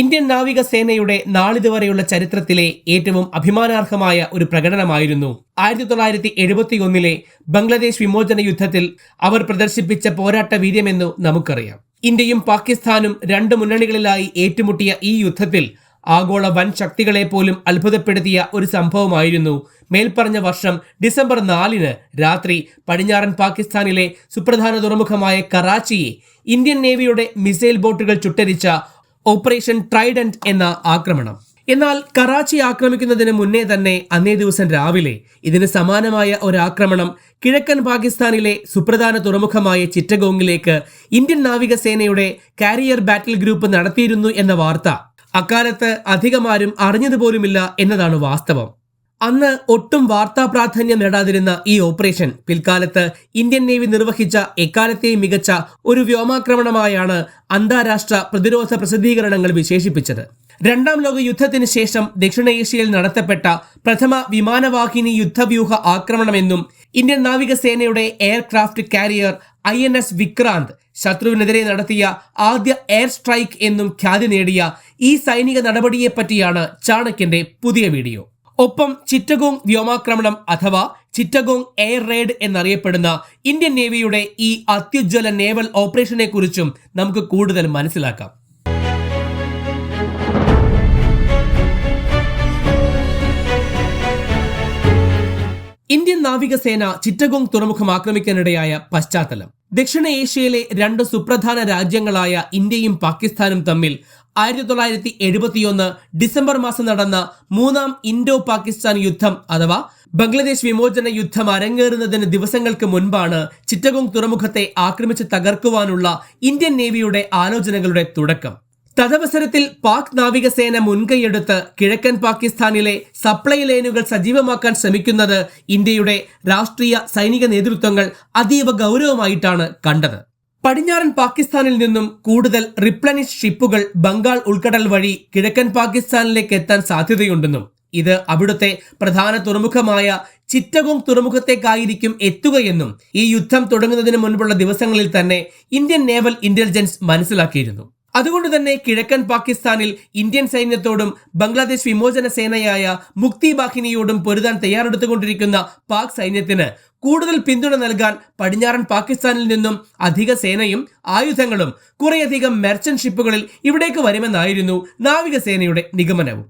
Indian നാവികസേനയുടെ നാളിതുവരെയുള്ള ചരിത്രത്തിലെ ഏറ്റവും അഭിമാനാർഹമായ ഒരു പ്രകടനമായിരുന്നു. ആയിരത്തി തൊള്ളായിരത്തി എഴുപത്തിയൊന്നിലെ ബംഗ്ലാദേശ് വിമോചന യുദ്ധത്തിൽ അവർ പ്രദർശിപ്പിച്ച പോരാട്ട വീര്യമെന്നു നമുക്കറിയാം. ഇന്ത്യയും പാകിസ്ഥാനും രണ്ട് മുന്നണികളിലായി ഏറ്റുമുട്ടിയ ഈ യുദ്ധത്തിൽ ആഗോള വൻ ശക്തികളെ പോലും അത്ഭുതപ്പെടുത്തിയ ഒരു സംഭവമായിരുന്നു. മേൽപ്പറഞ്ഞ വർഷം ഡിസംബർ നാലിന് രാത്രി പടിഞ്ഞാറൻ പാകിസ്ഥാനിലെ സുപ്രധാന തുറമുഖമായ കറാച്ചിയെ ഇന്ത്യൻ നേവിയുടെ മിസൈൽ ബോട്ടുകൾ ചുട്ടരിച്ച ഓപ്പറേഷൻ ട്രൈഡന്റ് എന്ന ആക്രമണം. എന്നാൽ കറാച്ചി ആക്രമിക്കുന്നതിന് മുന്നേ തന്നെ അന്നേ ദിവസം രാവിലെ ഇതിന് സമാനമായ ഒരു ആക്രമണം കിഴക്കൻ പാകിസ്ഥാനിലെ സുപ്രധാന തുറമുഖമായ ചിറ്റഗോങ്ങിലേക്ക് ഇന്ത്യൻ നാവികസേനയുടെ കാരിയർ ബാറ്റിൽ ഗ്രൂപ്പ് നടത്തിയിരുന്നു എന്ന വാർത്ത. അക്കാലത്ത് അധികമാരും അറിഞ്ഞതുപോലുമില്ല എന്നതാണ് വാസ്തവം. അന്ന് ഒട്ടും വാർത്താ പ്രാധാന്യം നേടാതിരുന്ന ഈ ഓപ്പറേഷൻ പിൽക്കാലത്ത് ഇന്ത്യൻ നേവി നിർവഹിച്ച എക്കാലത്തെയും മികച്ച ഒരു വ്യോമാക്രമണമായാണ് അന്താരാഷ്ട്ര പ്രതിരോധ പ്രസിദ്ധീകരണങ്ങൾ വിശേഷിപ്പിച്ചത്. രണ്ടാം ലോക യുദ്ധത്തിന് ശേഷം ദക്ഷിണേഷ്യയിൽ നടത്തപ്പെട്ട പ്രഥമ വിമാനവാഹിനി യുദ്ധവ്യൂഹ ആക്രമണമെന്നും ഇന്ത്യൻ നാവികസേനയുടെ aircraft carrier I N S Vikrant ശത്രുവിനെതിരെ നടത്തിയ ആദ്യ എയർ സ്ട്രൈക്ക് എന്നും ഖ്യാതി നേടിയ ഈ സൈനിക നടപടിയെപ്പറ്റിയാണ് ചാണക്യന്റെ പുതിയ വീഡിയോ. ഒപ്പം ചിറ്റഗോങ് വ്യോമാക്രമണം അഥവാ ചിറ്റഗോങ് എയർ റെയ്ഡ് എന്നറിയപ്പെടുന്ന ഇന്ത്യൻ നേവിയുടെ ഈ അത്യുജ്വല നേവൽ ഓപ്പറേഷനെ കുറിച്ചും നമുക്ക് കൂടുതൽ മനസ്സിലാക്കാം. ഇന്ത്യൻ നാവികസേന ചിറ്റഗോങ് തുറമുഖം ആക്രമിക്കാനിടയായ പശ്ചാത്തലം. ദക്ഷിണ ഏഷ്യയിലെ രണ്ട് സുപ്രധാന രാജ്യങ്ങളായ ഇന്ത്യയും പാകിസ്ഥാനും തമ്മിൽ ആയിരത്തി തൊള്ളായിരത്തി എഴുപത്തിയൊന്ന് ഡിസംബർ മാസം നടന്ന മൂന്നാം ഇൻഡോ പാകിസ്ഥാൻ യുദ്ധം അഥവാ ബംഗ്ലാദേശ് വിമോചന യുദ്ധം അരങ്ങേറുന്നതിന് ദിവസങ്ങൾക്ക് മുൻപാണ് ചിറ്റഗോങ് തുറമുഖത്തെ ആക്രമിച്ച് തകർക്കുവാനുള്ള ഇന്ത്യൻ നേവിയുടെ ആലോചനകളുടെ തുടക്കം. തദവസരത്തിൽ പാക് നാവികസേന മുൻകൈയെടുത്ത് കിഴക്കൻ പാകിസ്ഥാനിലെ സപ്ലൈ ലൈനുകൾ സജീവമാക്കാൻ ശ്രമിക്കുന്നത് ഇന്ത്യയുടെ രാഷ്ട്രീയ സൈനിക നേതൃത്വങ്ങൾ അതീവ ഗൗരവമായിട്ടാണ് കണ്ടത്. പടിഞ്ഞാറൻ പാകിസ്ഥാനിൽ നിന്നും കൂടുതൽ റിപ്ലനിഷ് ഷിപ്പുകൾ ബംഗാൾ ഉൾക്കടൽ വഴി കിഴക്കൻ പാകിസ്ഥാനിലേക്ക് എത്താൻ സാധ്യതയുണ്ടെന്നും ഇത് അവിടുത്തെ പ്രധാന തുറമുഖമായ ചിറ്റഗോങ് തുറമുഖത്തേക്കായിരിക്കും എത്തുകയെന്നും ഈ യുദ്ധം തുടങ്ങുന്നതിന് മുൻപുള്ള ദിവസങ്ങളിൽ തന്നെ ഇന്ത്യൻ നേവൽ ഇന്റലിജൻസ് മനസ്സിലാക്കിയിരുന്നു. അതുകൊണ്ട് തന്നെ കിഴക്കൻ പാകിസ്ഥാനിൽ ഇന്ത്യൻ സൈന്യത്തോടും ബംഗ്ലാദേശ് വിമോചന സേനയായ മുക്തി ബാഹിനിയോടും പൊരുതാൻ തയ്യാറെടുത്തുകൊണ്ടിരിക്കുന്ന പാക് സൈന്യത്തിന് കൂടുതൽ പിന്തുണ നൽകാൻ പടിഞ്ഞാറൻ പാകിസ്ഥാനിൽ നിന്നും അധിക സേനയും ആയുധങ്ങളും കുറേയധികം മെർച്ചന്റ് ഷിപ്പുകളിൽ ഇവിടേക്ക് വരുമെന്നായിരുന്നു നാവികസേനയുടെ നിഗമനവും.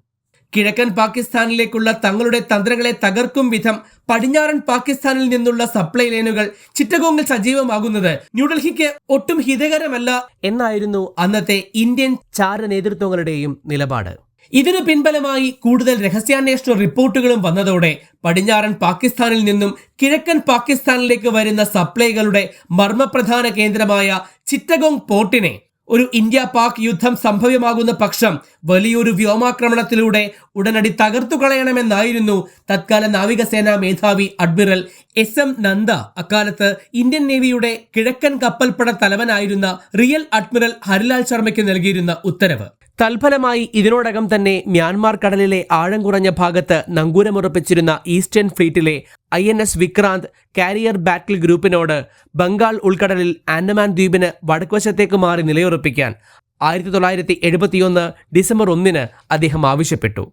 കിഴക്കൻ പാകിസ്ഥാനിലേക്കുള്ള തങ്ങളുടെ തന്ത്രങ്ങളെ തകർക്കും വിധം പടിഞ്ഞാറൻ പാകിസ്ഥാനിൽ നിന്നുള്ള സപ്ലൈ ലൈനുകൾ ചിറ്റഗോങ്ങിൽ സജീവമാകുന്നത് ന്യൂഡൽഹിക്ക് ഒട്ടും ഹിതകരമല്ല എന്നായിരുന്നു അന്നത്തെ ഇന്ത്യൻ ചാര നേതൃത്വങ്ങളുടെയും നിലപാട്. ഇതിനു പിൻബലമായി കൂടുതൽ രഹസ്യാന്വേഷണ റിപ്പോർട്ടുകളും വന്നതോടെ പടിഞ്ഞാറൻ പാകിസ്ഥാനിൽ നിന്നും കിഴക്കൻ പാകിസ്ഥാനിലേക്ക് വരുന്ന സപ്ലൈകളുടെ മർമ്മപ്രധാന കേന്ദ്രമായ ചിറ്റഗോങ് പോർട്ടിനെ ഒരു ഇന്ത്യ പാക് യുദ്ധം സംഭവ്യമാകുന്ന പക്ഷം വലിയൊരു വ്യോമാക്രമണത്തിലൂടെ ഉടനടി തകർത്തു കളയണമെന്നായിരുന്നു തത്കാല നാവികസേനാ മേധാവി അഡ്മിറൽ എസ് എം നന്ദ. അക്കാലത്ത് ഇന്ത്യൻ നേവിയുടെ കിഴക്കൻ കപ്പൽപ്പട തലവനായിരുന്ന റിയൽ അഡ്മിറൽ ഹരിലാൽ ശർമ്മയ്ക്ക് നൽകിയിരുന്ന ഉത്തരവ്. തൽഫലമായി ഇതിനോടകം തന്നെ മ്യാൻമാർ കടലിലെ ആഴം കുറഞ്ഞ ഭാഗത്ത് നങ്കൂരമുറപ്പിച്ചിരുന്ന eastern ഫ്ലീറ്റിലെ I N S Vikrant carrier battle ഗ്രൂപ്പിനോട് Bengal ഉൾക്കടലിൽ ആൻഡമാൻ ദ്വീപിന് വടക്കുവശത്തേക്ക് മാറി നിലയുറപ്പിക്കാൻ ആയിരത്തി തൊള്ളായിരത്തി എഴുപത്തിയൊന്ന് ഡിസംബർ ഒന്നിന് അദ്ദേഹം ആവശ്യപ്പെട്ടു.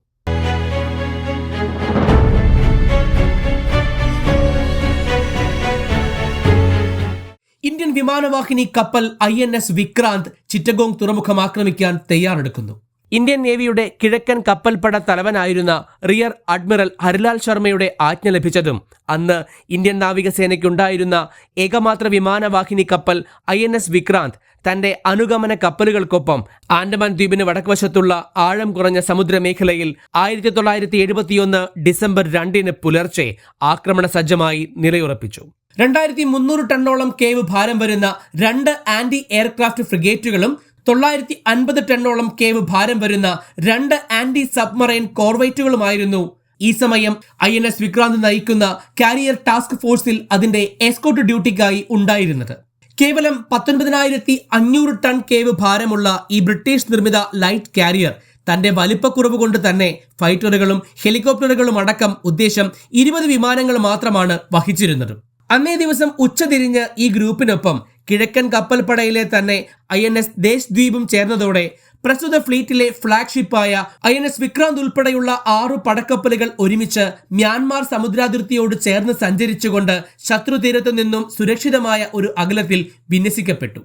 വിമാനവാഹിനി കപ്പൽ I N S Vikrant Chittagong തുറമുഖം ആക്രമിക്കാൻ തയ്യാറെടുക്കുന്നു. ഇന്ത്യൻ നേവിയുടെ കിഴക്കൻ കപ്പൽപ്പട തലവനായിരുന്ന റിയർ അഡ്മിറൽ ഹരിലാൽ ശർമ്മയുടെ ആജ്ഞ ലഭിച്ചതും അന്ന് ഇന്ത്യൻ നാവികസേനയ്ക്കുണ്ടായിരുന്ന ഏകമാത്ര വിമാനവാഹിനി കപ്പൽ ഐ എൻ എസ് വിക്രാന്ത് തന്റെ അനുഗമന കപ്പലുകൾക്കൊപ്പം ആൻഡമാൻ ദ്വീപിന് വടക്കുവശത്തുള്ള ആഴം കുറഞ്ഞ സമുദ്രമേഖലയിൽ ആയിരത്തി തൊള്ളായിരത്തി എഴുപത്തിയൊന്ന് ഡിസംബർ രണ്ടിന് പുലർച്ചെ ആക്രമണ സജ്ജമായി നിലയുറപ്പിച്ചു. രണ്ടായിരത്തി മുന്നൂറ് ടണ്ണോളം കേവ് ഭാരം വരുന്ന രണ്ട് ആന്റി എയർക്രാഫ്റ്റ് ഫ്രിഗേറ്റുകളും തൊള്ളായിരത്തി അൻപത് ടണ്ണോളം കേവ് ഭാരം വരുന്ന രണ്ട് ആന്റി സബ്മറൈൻ കോർവൈറ്റുകളുമായിരുന്നു. ഈ സമയം ഐ എൻ എസ് വിക്രാന്ത് നയിക്കുന്ന കാരിയർ ടാസ്ക് ഫോഴ്സിൽ അതിന്റെ എസ്കോട്ട് ഡ്യൂട്ടിക്കായി ഉണ്ടായിരുന്നത്. കേവലം പത്തൊൻപതിനായിരത്തി അഞ്ഞൂറ് ടൺ കേവ് ഭാരമുള്ള ഈ ബ്രിട്ടീഷ് നിർമ്മിത ലൈറ്റ് കാരിയർ തന്റെ വലിപ്പക്കുറവ് കൊണ്ട് തന്നെ ഫൈറ്ററുകളും ഹെലികോപ്റ്ററുകളും അടക്കം ഉദ്ദേശം ഇരുപത് വിമാനങ്ങൾ മാത്രമാണ് വഹിച്ചിരുന്നത്. അന്നേ ദിവസം ഉച്ചതിരിഞ്ഞ് ഈ ഗ്രൂപ്പിനൊപ്പം കിഴക്കൻ കപ്പൽപ്പടയിലെ തന്നെ ഐ എൻ എസ് ദേശ് ദ്വീപും ചേർന്നതോടെ പ്രസ്തുത ഫ്ലീറ്റിലെ ഫ്ളാഗ്ഷിപ്പായ ഐ എൻ എസ് വിക്രാന്ത് ഉൾപ്പെടെയുള്ള ആറു പടക്കപ്പലുകൾ ഒരുമിച്ച് മ്യാൻമാർ സമുദ്രാതിർത്തിയോട് ചേർന്ന് സഞ്ചരിച്ചുകൊണ്ട് ശത്രുതീരത്തു നിന്നും സുരക്ഷിതമായ ഒരു അകലത്തിൽ വിന്യസിക്കപ്പെട്ടു.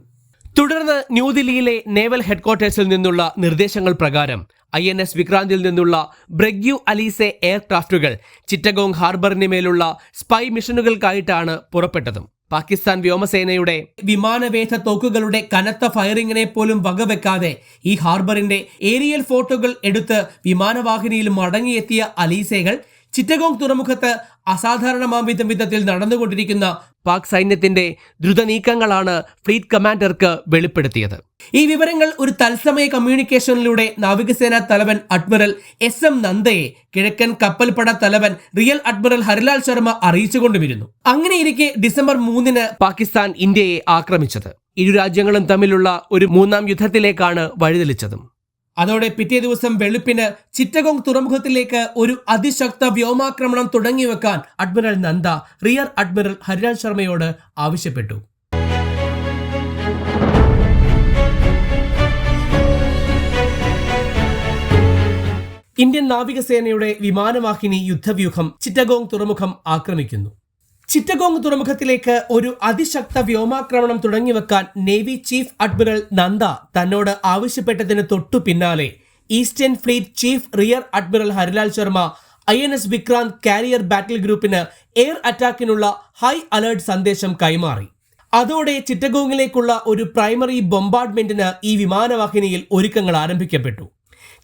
തുടർന്ന് ന്യൂദില്ലിയിലെ നേവൽ ഹെഡ്ക്വാർട്ടേഴ്സിൽ നിന്നുള്ള നിർദ്ദേശങ്ങൾ പ്രകാരം ഐ എൻ എസ് വിക്രാന്തിൽ നിന്നുള്ള ബ്രഗ്യു അലീസെ എയർക്രാഫ്റ്റുകൾ ചിറ്റഗോങ് ഹാർബറിന് മേലുള്ള സ്പൈ മിഷനുകൾക്കായിട്ടാണ് പുറപ്പെട്ടതും. പാകിസ്ഥാൻ വ്യോമസേനയുടെ വിമാനവേധ തോക്കുകളുടെ കനത്ത ഫയറിങ്ങിനെ പോലും വകവെക്കാതെ ഈ ഹാർബറിന്റെ ഏരിയൽ ഫോട്ടോകൾ എടുത്ത് വിമാനവാഹിനിയിൽ മടങ്ങിയെത്തിയ അലീസകൾ ചിറ്റഗോങ് തുറമുഖത്ത് അസാധാരണമാംവിധം വിധത്തിൽ നടന്നുകൊണ്ടിരിക്കുന്ന പാക് സൈന്യത്തിന്റെ ദ്രുത നീക്കങ്ങളാണ് ഫ്ലീറ്റ് കമാൻഡർക്ക് വെളിപ്പെടുത്തിയത്. ഈ വിവരങ്ങൾ ഒരു തത്സമയ കമ്മ്യൂണിക്കേഷനിലൂടെ നാവികസേനാ തലവൻ അഡ്മിറൽ എസ് എം നന്ദയെ കിഴക്കൻ കപ്പൽപ്പട തലവൻ റിയൽ അഡ്മിറൽ ഹരിലാൽ ശർമ്മ അറിയിച്ചുകൊണ്ടുവരുന്നു അങ്ങനെയിരിക്കെ ഡിസംബർ മൂന്നിന് പാകിസ്ഥാൻ ഇന്ത്യയെ ആക്രമിച്ചത്. ഇരു രാജ്യങ്ങളും തമ്മിലുള്ള ഒരു മൂന്നാം യുദ്ധത്തിലേക്കാണ് വഴിതെളിച്ചതും. അതോടെ പിറ്റേ ദിവസം വെളുപ്പിന് ചിറ്റഗോങ് തുറമുഖത്തിലേക്ക് ഒരു അതിശക്ത വ്യോമാക്രമണം തുടങ്ങിവെക്കാൻ admiral Nanda rear admiral Hariraj ശർമ്മയോട് ആവശ്യപ്പെട്ടു. ഇന്ത്യൻ നാവികസേനയുടെ വിമാനവാഹിനി യുദ്ധവ്യൂഹം ചിറ്റഗോങ് തുറമുഖം ആക്രമിക്കുന്നു. ചിറ്റഗോങ് തുറമുഖത്തിലേക്ക് ഒരു അതിശക്ത വ്യോമാക്രമണം തുടങ്ങിവെക്കാൻ നേവി ചീഫ് അഡ്മിറൽ നന്ദ തന്നോട് ആവശ്യപ്പെട്ടതിന് തൊട്ടു പിന്നാലെ. Eastern fleet chief rear admiral Harilal Sharma I N S Vikrant carrier battle ഗ്രൂപ്പിന് എയർ അറ്റാക്കിനുള്ള ഹൈ അലേർട്ട് സന്ദേശം കൈമാറി. അതോടെ ചിറ്റഗോങ്ങിലേക്കുള്ള ഒരു പ്രൈമറി ബൊംബാർഡ്മെന്റിന് ഈ വിമാനവാഹിനിയിൽ ഒരുക്കങ്ങൾ ആരംഭിക്കപ്പെട്ടു.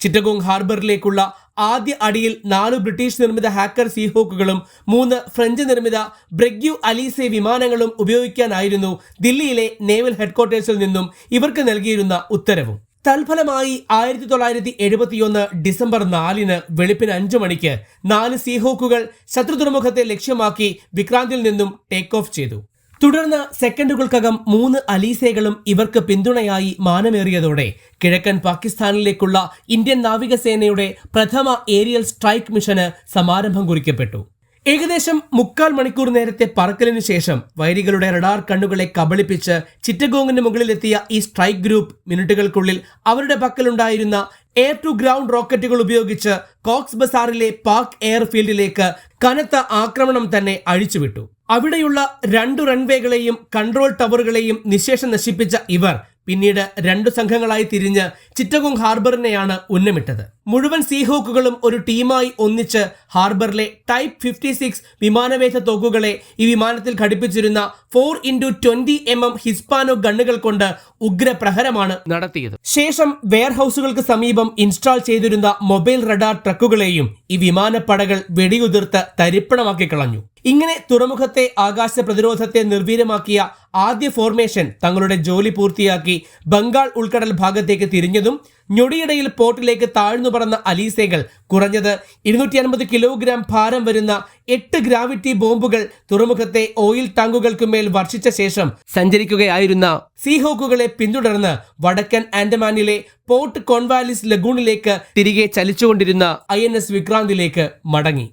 ചിറ്റഗോങ് ഹാർബറിലേക്കുള്ള ആദ്യ അടിയിൽ നാലു ബ്രിട്ടീഷ് നിർമ്മിത ഹാക്കർ സീഹോക്കുകളും മൂന്ന് ഫ്രഞ്ച് നിർമ്മിത ബ്രഗ്യു അലീസെ വിമാനങ്ങളും ഉപയോഗിക്കാനായിരുന്നു ദില്ലിയിലെ നേവൽ ഹെഡ്ക്വാർട്ടേഴ്സിൽ നിന്നും ഇവർക്ക് നൽകിയിരുന്ന ഉത്തരവും. തൽഫലമായി ആയിരത്തി തൊള്ളായിരത്തി എഴുപത്തിയൊന്ന് ഡിസംബർ നാലിന് വെളുപ്പിന് അഞ്ചു മണിക്ക് നാല് സീഹോക്കുകൾ ശത്രു തുറമുഖത്തെ ലക്ഷ്യമാക്കി വിക്രാന്തിൽ നിന്നും ടേക്ക് ഓഫ് ചെയ്തു. തുടർന്ന് സെക്കൻഡുകൾക്കകം മൂന്ന് അലീസകളും ഇവർക്ക് പിന്തുണയായി മാനമേറിയതോടെ കിഴക്കൻ പാകിസ്ഥാനിലേക്കുള്ള ഇന്ത്യൻ നാവികസേനയുടെ പ്രഥമ ഏരിയൽ സ്ട്രൈക്ക് മിഷന് സമാരംഭം കുറിക്കപ്പെട്ടു. ഏകദേശം മുക്കാൽ മണിക്കൂർ നേരത്തെ പറക്കലിനു ശേഷം വൈരികളുടെ റഡാർ കണ്ണുകളെ കബളിപ്പിച്ച് ചിറ്റഗോങ്ങിന് മുകളിലെത്തിയ ഈ സ്ട്രൈക്ക് ഗ്രൂപ്പ് മിനിറ്റുകൾക്കുള്ളിൽ അവരുടെ പക്കലുണ്ടായിരുന്ന എയർ ടു ഗ്രൗണ്ട് റോക്കറ്റുകൾ ഉപയോഗിച്ച് കോക്സ് ബസാറിലെ പാക് എയർഫീൽഡിലേക്ക് കനത്ത ആക്രമണം തന്നെ അഴിച്ചുവിട്ടു. അവിടെയുള്ള രണ്ടു റൺവേകളെയും കൺട്രോൾ ടവറുകളെയും നിശേഷം നശിപ്പിച്ച ഇവർ പിന്നീട് രണ്ടു സംഘങ്ങളായി തിരിഞ്ഞ് ചിറ്റഗോങ് ഹാർബറിനെയാണ് ഉന്നമിട്ടത്. മുഴുവൻ സീഹോക്കുകളും ഒരു ടീമായി ഒന്നിച്ച് ഹാർബറിലെ ടൈപ്പ് ഫിഫ്റ്റി സിക്സ് വിമാനവേധ തോക്കുകളെ ഈ വിമാനത്തിൽ ഘടിപ്പിച്ചിരുന്ന four into twenty M M Hispano ഗണ്ണുകൾ കൊണ്ട് ഉഗ്രപ്രഹരമാണ് നടത്തിയത്. ശേഷം വെയർഹൌസുകൾക്ക് സമീപം ഇൻസ്റ്റാൾ ചെയ്തിരുന്ന മൊബൈൽ റഡാർ ട്രക്കുകളെയും ഈ വിമാനപ്പടകൾ വെടിയുതിർത്ത് തരിപ്പണമാക്കി കളഞ്ഞു. ഇങ്ങനെ തുറമുഖത്തെ ആകാശ പ്രതിരോധത്തെ നിർവീര്യമാക്കിയ ആദ്യ ഫോർമേഷൻ തങ്ങളുടെ ജോലി പൂർത്തിയാക്കി ബംഗാൾ ഉൾക്കടൽ ഭാഗത്തേക്ക് തിരിഞ്ഞതും ഞൊടിയിടയിൽ പോർട്ടിലേക്ക് താഴ്ന്നു പറന്ന അലീസേകൾ കുറഞ്ഞത് ഇരുന്നൂറ്റി അൻപത് കിലോഗ്രാം ഭാരം വരുന്ന എട്ട് ഗ്രാവിറ്റി ബോംബുകൾ തുറമുഖത്തെ ഓയിൽ ടാങ്കുകൾക്ക് ടാങ്കുകൾക്കുമേൽ വർഷിച്ച ശേഷം സഞ്ചരിക്കുകയായിരുന്ന സീഹോക്കുകളെ പിന്തുടർന്ന് വടക്കൻ ആൻഡമാനിലെ പോർട്ട് കോൺവാലിസ് ലഗൂണിലേക്ക് തിരികെ ചലിച്ചുകൊണ്ടിരുന്ന ഐ എൻ എസ് വിക്രാന്തിലേക്ക് മടങ്ങി.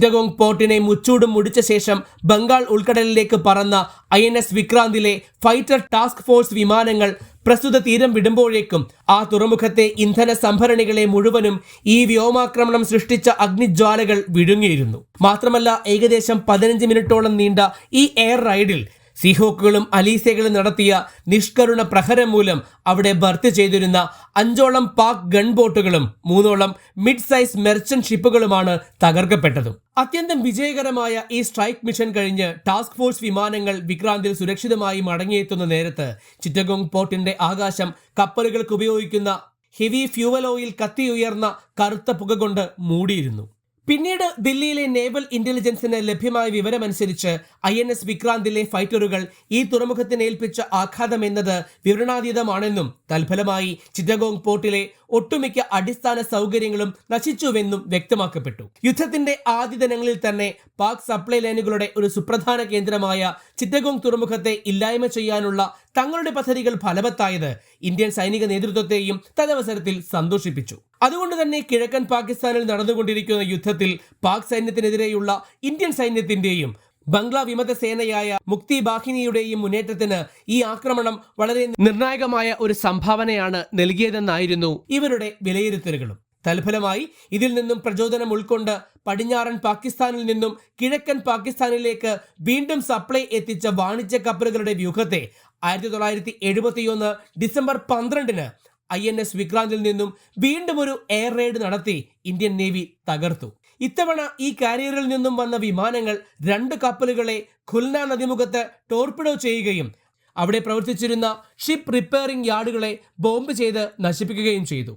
ചിറ്റഗോങ് പോർട്ടിനെ മുച്ചൂടും മുടിച്ച ശേഷം ബംഗാൾ ഉൾക്കടലിലേക്ക് പറന്ന ഐ എൻ എസ് വിക്രാന്തിലെ ഫൈറ്റർ ടാസ്ക് ഫോഴ്സ് വിമാനങ്ങൾ പ്രസ്തുത തീരം വിടുമ്പോഴേക്കും ആ തുറമുഖത്തെ ഇന്ധന സംഭരണികളെ മുഴുവനും ഈ വ്യോമാക്രമണം സൃഷ്ടിച്ച അഗ്നിജ്വാലകൾ വിഴുങ്ങിയിരുന്നു. മാത്രമല്ല ഏകദേശം പതിനഞ്ച് മിനിറ്റോളം നീണ്ട ഈ എയർ റൈഡിൽ സീഹോക്കുകളും അലീസകളും നടത്തിയ നിഷ്കരുണ പ്രഹരം മൂലം അവിടെ ബർത്ത് ചെയ്തിരുന്ന അഞ്ചോളം പാക് ഗൺബോട്ടുകളും മൂന്നോളം മിഡ് സൈസ് മെർച്ചന്റ് ഷിപ്പുകളുമാണ് തകർക്കപ്പെട്ടതും. അത്യന്തം വിജയകരമായ ഈ സ്ട്രൈക്ക് മിഷൻ കഴിഞ്ഞ് ടാസ്ക് ഫോഴ്സ് വിമാനങ്ങൾ വിക്രാന്തിൽ സുരക്ഷിതമായി മടങ്ങിയെത്തുന്ന നേരത്ത് ചിറ്റഗോങ് പോർട്ടിന്റെ ആകാശം കപ്പലുകൾക്ക് ഉപയോഗിക്കുന്ന ഹെവി ഫ്യൂവൽ ഓയിൽ കത്തിയുയർന്ന കറുത്ത പുക കൊണ്ട് മൂടിയിരുന്നു. പിന്നീട് ദില്ലിയിലെ നേവൽ ഇന്റലിജൻസിന് ലഭ്യമായ വിവരമനുസരിച്ച് ഐ എൻ എസ് വിക്രാന്തിലെ ഫൈറ്ററുകൾ ഈ തുറമുഖത്തിന് ഏൽപ്പിച്ച ആഘാതം എന്നത് വിവരണാതീതമാണെന്നും തൽഫലമായി ചിറ്റഗോങ് പോർട്ടിലെ ഒട്ടുമിക്ക അടിസ്ഥാന സൗകര്യങ്ങളും നശിച്ചുവെന്നും വ്യക്തമാക്കപ്പെട്ടു. യുദ്ധത്തിന്റെ ആദ്യ ദിനങ്ങളിൽ തന്നെ പാക് സപ്ലൈ ലൈനുകളുടെ ഒരു സുപ്രധാന കേന്ദ്രമായ ചിറ്റഗോങ് തുറമുഖത്തെ ഇല്ലായ്മ ചെയ്യാനുള്ള തങ്ങളുടെ പദ്ധതികൾ ഫലവത്തായത് ഇന്ത്യൻ സൈനിക നേതൃത്വത്തെയും തദവസരത്തിൽ സന്തോഷിപ്പിച്ചു. അതുകൊണ്ട് തന്നെ കിഴക്കൻ പാകിസ്ഥാനിൽ നടന്നുകൊണ്ടിരിക്കുന്ന യുദ്ധത്തിൽ പാക് സൈന്യത്തിനെതിരെയുള്ള ഇന്ത്യൻ സൈന്യത്തിന്റെയും ബംഗ്ലാ വിമത സേനയായ മുക്തി ബാഹിനിയുടെയും മുന്നേറ്റത്തിന് ഈ ആക്രമണം വളരെ നിർണായകമായ ഒരു സംഭാവനയാണ് നൽകിയതെന്നായിരുന്നു ഇവരുടെ വിലയിരുത്തലുകളും. തൽഫലമായി ഇതിൽ നിന്നും പ്രചോദനം ഉൾക്കൊണ്ട് പടിഞ്ഞാറൻ പാകിസ്ഥാനിൽ നിന്നും കിഴക്കൻ പാകിസ്ഥാനിലേക്ക് വീണ്ടും സപ്ലൈ എത്തിച്ച വാണിജ്യ കപ്പലുകളുടെ വ്യൂഹത്തെ ആയിരത്തി തൊള്ളായിരത്തി എഴുപത്തിയൊന്ന് ഡിസംബർ പന്ത്രണ്ടിന് ഐ എൻ എസ് വിക്രാന്തിൽ നിന്നും വീണ്ടും ഒരു എയർ റെയ്ഡ് നടത്തി ഇന്ത്യൻ നേവി തകർത്തു. ഇത്തവണ ഈ കാരിയറിൽ നിന്നും വന്ന വിമാനങ്ങൾ രണ്ട് കപ്പലുകളെ ഖുൽന നദിമുഖത്ത് ടോർപിഡോ ചെയ്യുകയും അവിടെ പ്രവർത്തിച്ചിരുന്ന ഷിപ്പ് റിപ്പയറിംഗ് യാർഡുകളെ ബോംബ് ചെയ്ത് നശിപ്പിക്കുകയും ചെയ്തു.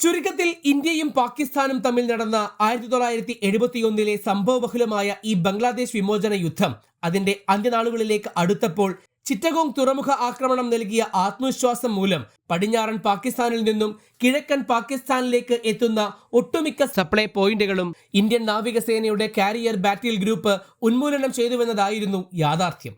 ചുരുക്കത്തിൽ ഇന്ത്യയും പാകിസ്ഥാനും തമ്മിൽ നടന്ന ആയിരത്തി തൊള്ളായിരത്തി എഴുപത്തിയൊന്നിലെ സംഭവബഹുലമായ ഈ ബംഗ്ലാദേശ് വിമോചന യുദ്ധം അതിന്റെ അന്ത്യനാളുകളിലേക്ക് അടുത്തപ്പോൾ ചിറ്റഗോങ് തുറമുഖ ആക്രമണം നൽകിയ ആത്മവിശ്വാസം മൂലം പടിഞ്ഞാറൻ പാകിസ്ഥാനിൽ നിന്നും കിഴക്കൻ പാകിസ്ഥാനിലേക്ക് എത്തുന്ന ഒട്ടുമിക്ക സപ്ലൈ പോയിന്റുകളും ഇന്ത്യൻ നാവികസേനയുടെ കാരിയർ ബാറ്റിൽ ഗ്രൂപ്പ് ഉന്മൂലനം ചെയ്തുവെന്നതായിരുന്നു യാഥാർത്ഥ്യം.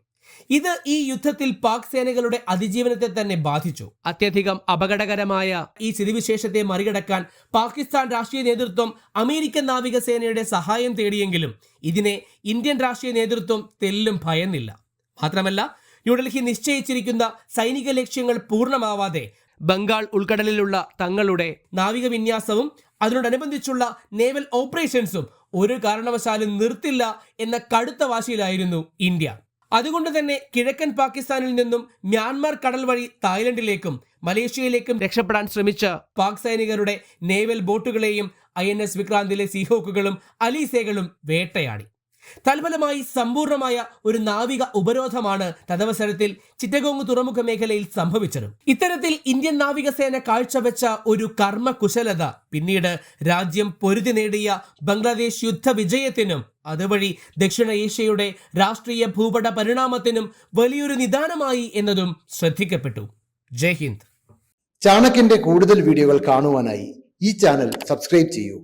ഇത് ഈ യുദ്ധത്തിൽ പാക് സേനകളുടെ അതിജീവനത്തെ തന്നെ ബാധിച്ചു. അത്യധികം അപകടകരമായ ഈ സ്ഥിതിവിശേഷത്തെ മറികടക്കാൻ പാകിസ്ഥാൻ രാഷ്ട്രീയ നേതൃത്വം അമേരിക്കൻ നാവികസേനയുടെ സഹായം തേടിയെങ്കിലും ഇതിനെ ഇന്ത്യൻ രാഷ്ട്രീയ നേതൃത്വം തെല്ലും ഭയന്നില്ല. മാത്രമല്ല ന്യൂഡൽഹി നിശ്ചയിച്ചിരിക്കുന്ന സൈനിക ലക്ഷ്യങ്ങൾ പൂർണമാവാതെ ബംഗാൾ ഉൾക്കടലിലുള്ള തങ്ങളുടെ നാവിക വിന്യാസവും അതിനോടനുബന്ധിച്ചുള്ള നേവൽ ഓപ്പറേഷൻസും ഒരു കാരണവശാലും നിർത്തില്ല എന്ന കടുത്ത വാശിയിലായിരുന്നു ഇന്ത്യ. അതുകൊണ്ട് തന്നെ കിഴക്കൻ പാകിസ്ഥാനിൽ നിന്നും മ്യാൻമാർ കടൽ വഴി തായ്ലൻഡിലേക്കും മലേഷ്യയിലേക്കും രക്ഷപ്പെടാൻ ശ്രമിച്ച പാക് സൈനികരുടെ നേവൽ ബോട്ടുകളെയും ഐ എൻ എസ് വിക്രാന്തിലെ സീഹോക്കുകളും അലീസേകളും വേട്ടയാടി. തൽഫലമായി സമ്പൂർണമായ ഒരു നാവിക ഉപരോധമാണ് തദവസരത്തിൽ ചിറ്റഗോങ് തുറമുഖ മേഖലയിൽ സംഭവിച്ചത്. ഇത്തരത്തിൽ ഇന്ത്യൻ നാവികസേന കാഴ്ചവെച്ച ഒരു കർമ്മകുശലത പിന്നീട് രാജ്യം പൊരുതി നേടിയ ബംഗ്ലാദേശ് യുദ്ധ വിജയത്തിനും അതുവഴി ദക്ഷിണ ഏഷ്യയുടെ രാഷ്ട്രീയ ഭൂപട പരിണാമത്തിനും വലിയൊരു നിദാനമായി എന്നതും ശ്രദ്ധിക്കപ്പെട്ടു. ജയ് ഹിന്ദ്. ചാണക്യന്റെ കൂടുതൽ വീഡിയോകൾ കാണുവാനായി ഈ ചാനൽ സബ്സ്ക്രൈബ് ചെയ്യൂ.